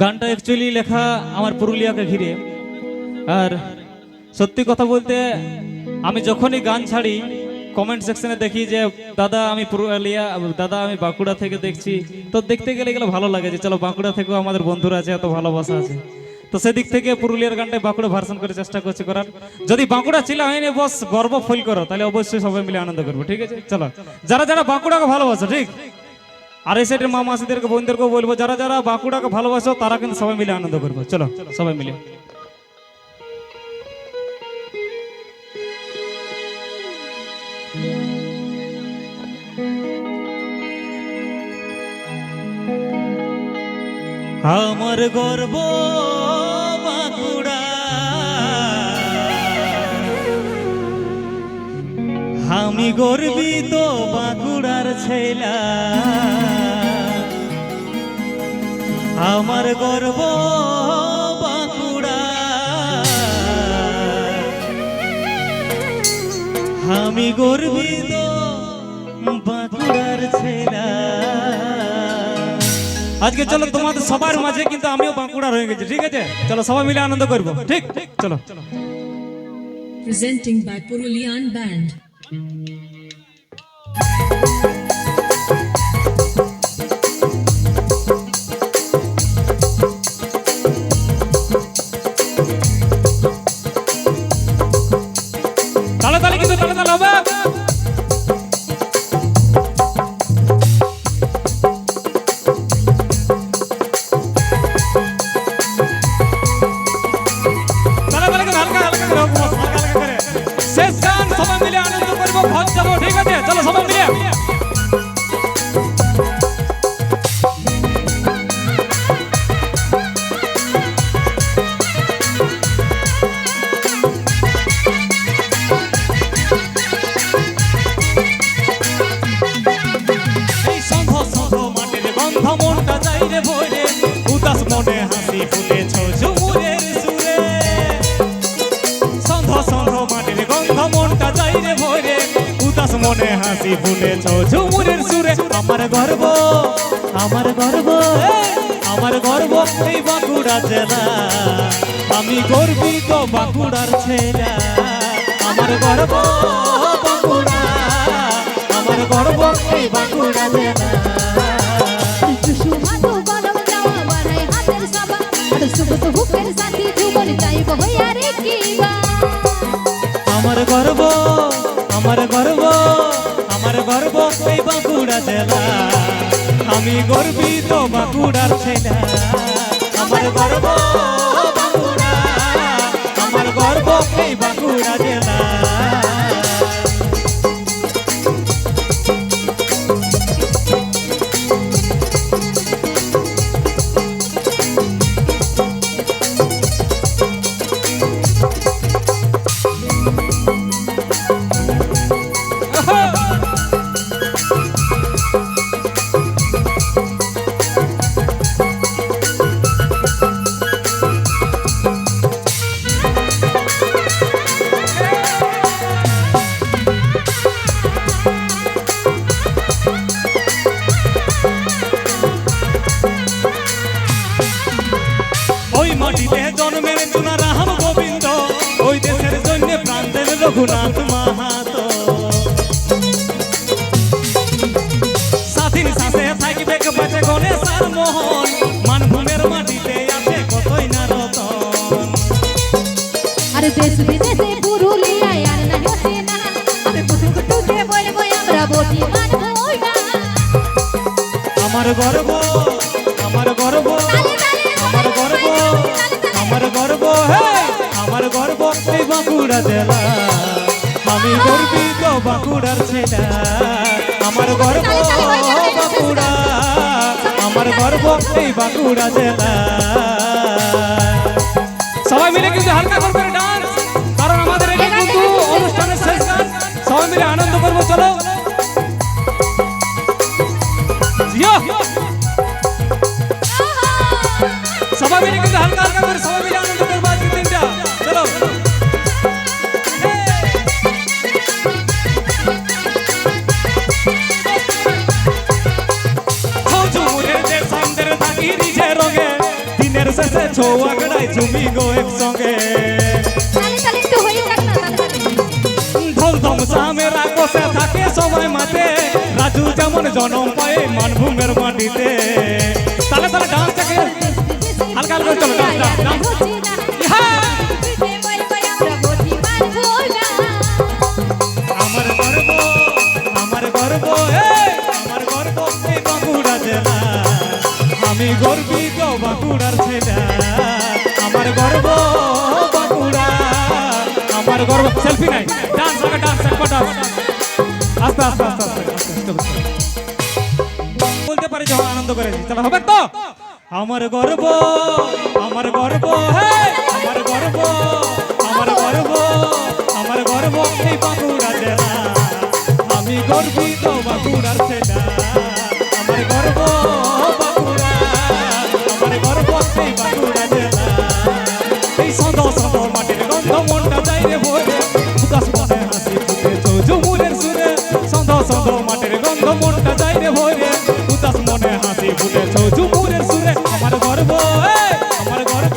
গানটা অ্যাকচুয়ালি লেখা আমার পুরুলিয়াকে ঘিরে। আর সত্যি কথা বলতে, আমি যখনই গান ছাড়ি কমেন্ট সেকশনে দেখি যে, দাদা, আমি পুরুলিয়া, দাদা, আমি বাঁকুড়া থেকে দেখছি। তো দেখতে গেলে এগুলো ভালো লাগে যে, চলো, বাঁকুড়া থেকেও আমাদের বন্ধুরা আছে, এত ভালোবাসা আছে। তো সেদিক থেকে পুরুলিয়ার গানটাই বাঁকুড়া ভার্সন করে চেষ্টা করছি করার। যদি বাঁকুড়া ছিল হয়নি বস গর্ব ফিল করো, তাহলে অবশ্যই সবাই মিলে আনন্দ করব, ঠিক আছে? চলো, যারা যারা বাঁকুড়াকে ভালোবাসো, ঠিক? আর এই সাইডের মা মাসিদেরকে বোনদেরকেও বলব, যারা যারা বাঁকুড়াকে ভালোবাসো, তারা কিন্তু সবাই মিলে আনন্দ করব। চলো, সবাই মিলে। আমার গর্ব বাঁকুড়া। আমি গর্বিত বাঁকুড়ার ছেলা। আমার গর্ব বাঁকুড়া। আমি গর্বিত বাঁকুড়ার ছেলা। আজকে চলো তোমাদের সবার মাঝে, কিন্তু আমিও বাঁকুড়া হয়ে গেছি, ঠিক আছে? চলো সবাই মিলে আনন্দ করব, ঠিক? চলো। Presenting Purulian Band. তালে তালে কিন্তু তালে তালে হবে। মনে হাসি ফুটেছ ঝুমুরের সুরে আমার গর্ব আমার গর্ব আমার গর্ব এই বাঁকুড়া জেলা। আমি গর্বিত বাঁকুড়ার ছেলা আমার গর্ব বাঁকুড়া আমার গর্ব এই বাঁকুড়া জেলা। আমার গর্ব আমার গর্ব আমার গর্ব এই বাঁকুড়া জেলা। আমি গর্বিত বাঁকুড়ার ছেলা। আমার গর্ব বাঁকুড়া। আমার গর্ব এই বাঁকুড়া জেলা। মাটিতে জন্মের চুনা রাম গোবিন্দ। ওই দেশের জন্য প্রাণ দেন রঘুনাথ মাহাতো। স্বাধীন শ্বাসে থাকবে বেঁচে আর মোহন। মানভূমের মাটিতে আছে কতই না রতন আর দেশ বিদেশে পুরুলিয়ায় আর না হচ্ছে না আমি কুটু কুটুকে বলব আমরা বটি আমার গর্ব আমার গর্ব। এই বাঁকুড়া জেলা। আমি গর্বিত বাঁকুড়ার ছেলা। আমার গর্ব বাঁকুড়া। আমার গর্ব এই বাঁকুড়া জেলা। সবাই মিলে কিন্তু হালকা করে করে ডান্স কারণ আমাদের এটা কিন্তু অনুষ্ঠানের শেষ গান সবাই মিলে আনন্দ করব চলো। সবাই মিলে কিন্তু হালকা হালকা করে শেষে ছৌ আগড়াই ঝুমি গো একসঙ্গে। ঢোল ধমসামেরা কষে থাকে সবাই মাঠে। রাজু যেমন জনম পায় মানভূমের মাটিতে। তাহলে তাহলে ডান্সটাকে হালকা হালকা চলো ডান্স ডান্স ডান্স। আমার গর্ব আমার গর্ব আমার গর্ব বাঁকুড়া জেলা। আমি গর্বিত বাঁকুড়ার ছেলে। আমার গর্ব বাঁকুড়া। আমার গর্ব সেলফি নাই। ডান্স আগে ডান্স ডান্স আস্তে আস্তে আস্তে আস্তে। বলতে পারি যখন আনন্দ করেছি। চলো, হবে তো? আমার গর্ব আমার গর্ব আমার গর্ব আমার গর্ব আমার গর্ব এই বাঁকুড়া জেলা আমি গর্বিত বাঁকুড়ার ছেলা। আমার গর্ব মনটা যাই রে ভরে উদাস মনে হাসি ফুটে ঝুমুরের সুরে। আমার গর্ব আমার গর্ব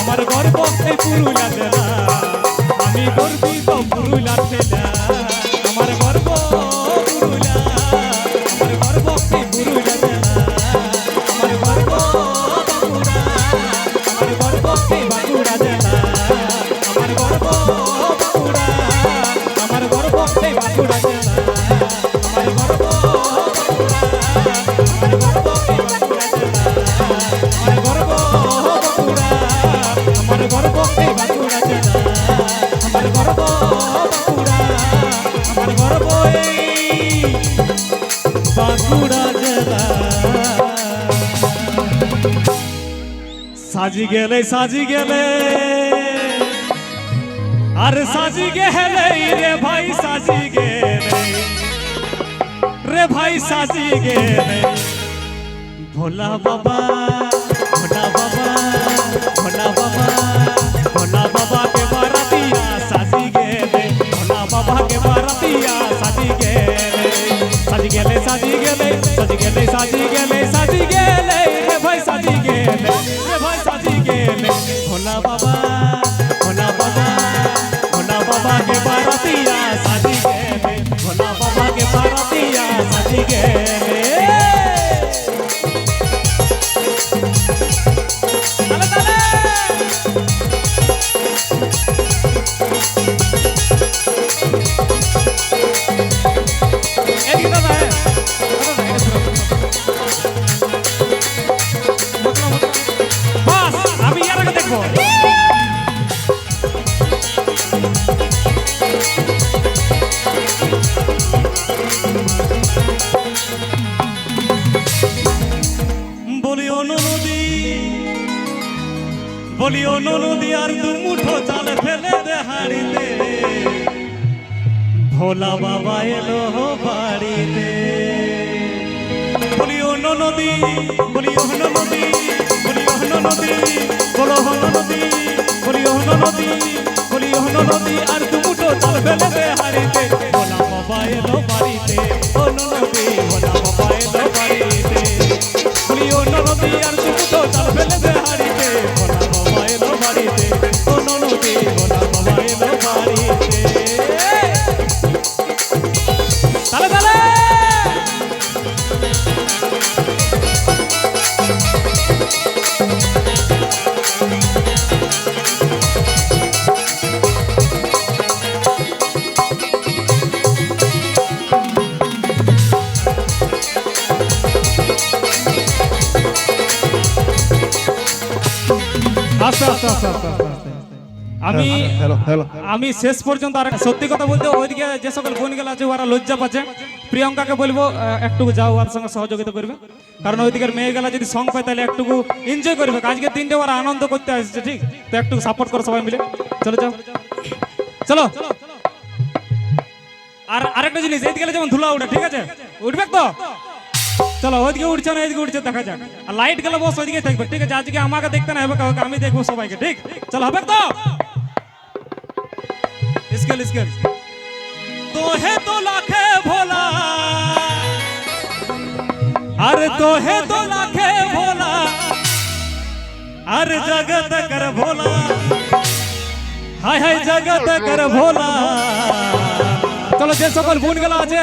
আমার গর্ব এই পুরুলা জেলা। আমি গর্বিত পুরুলা ছেলা। साजी गेले साजी गेले। अरे साजी गेले, रे भाई साजी गेले। रे भाई साजी गेले। भोला बाबा भोला बाबा भोला बाबा भोला बाबा के बारातिया साजी गेले। भोला बाबा के बारातिया साजी गेले। साजी गेले साजी गेले साजी गेले साजी गेले, साजी ভোলা বাবা এলো বাড়িতে। বলিও নদী বলিও নদী বলিও নদী, বলো হন নদী, বলিও নদী বলিও নদী, আর দু মুঠো চাল ফেলে দে হাড়িতে। ভোলা বাবা এলো বাড়িতে, ও নদী, ভোলা বাবা এলো বাড়িতে। বলিও নদী, আর দু মুঠো চাল ফেলে দে হাড়িতে। ভোলা বাবা এলো বাড়িতে, ও নদী। আস্তে আস্তে আস্তে আস্তে আস্তে আমি আমি শেষ পর্যন্ত আর সত্যি কথা বলতে ওইদিকে যে সকল বোন গেলা আছে ওরা লজ্জা পাচ্ছে। প্রিয়ঙ্কাকে বলব একটু যাও ওর সঙ্গে সহযোগিতা করবে। কারণ ওইদিকের মেয়ে গেলা যদি সং পায় তাহলে একটু এনজয় করবে। আজকে তিনটে ওরা আনন্দ করতে আসছে ঠিক? তো একটু সাপোর্ট করো সবাই মিলে। চলো যাও। চলো। আর আরেকটা জিনিস এইদিকে যেমন ধুলা উঠে ঠিক আছে? উঠবে তো? চলো ওইদিকে উঠছে না এদিকে উঠছে দেখা যাক আর লাইট গেলে বস ওইদিকে থাকবে ঠিক আছে আজকে আমাকে দেখতে না হবে কাউকে আমি দেখবো সবাইকে ঠিক চলো হবে তো স্কেল স্কেল তো হে তো লাখে ভোলা अरे तो है तो लाखे भोला अरे जगत कर भोला हाय हाय जगत कर भोला চলো যে সকল বোন গেলা আছে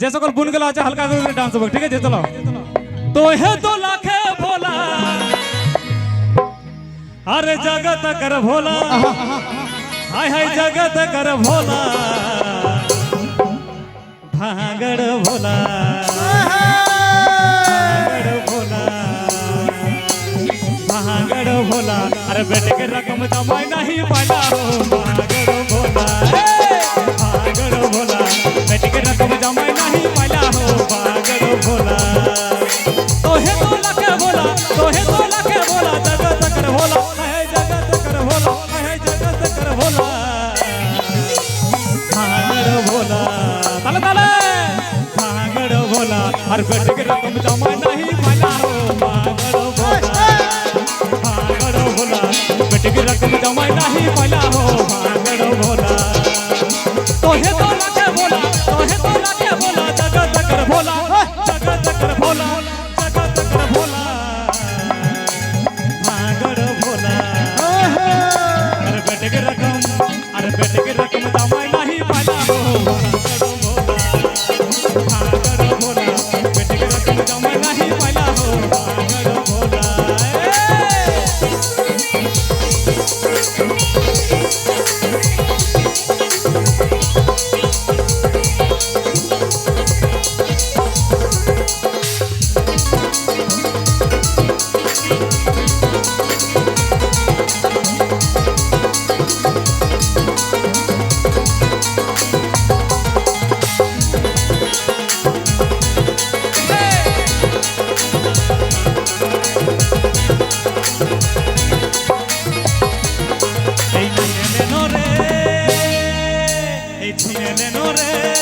जैसे कल बुन गला हल्का कर डांस हो ठीक है जैसे लो तो है तो लाख भोला अरे जगत कर भोला हाय हाय जगत कर भोला भागड़ भोला भागड़ भोला अरे बेटे के रकम कमाई नहीं पाया हो भागड़ ভোলা তালে তালে। ভাঙড় ভোলা আর বেটকে রকম জমা নাহি মালা। amores.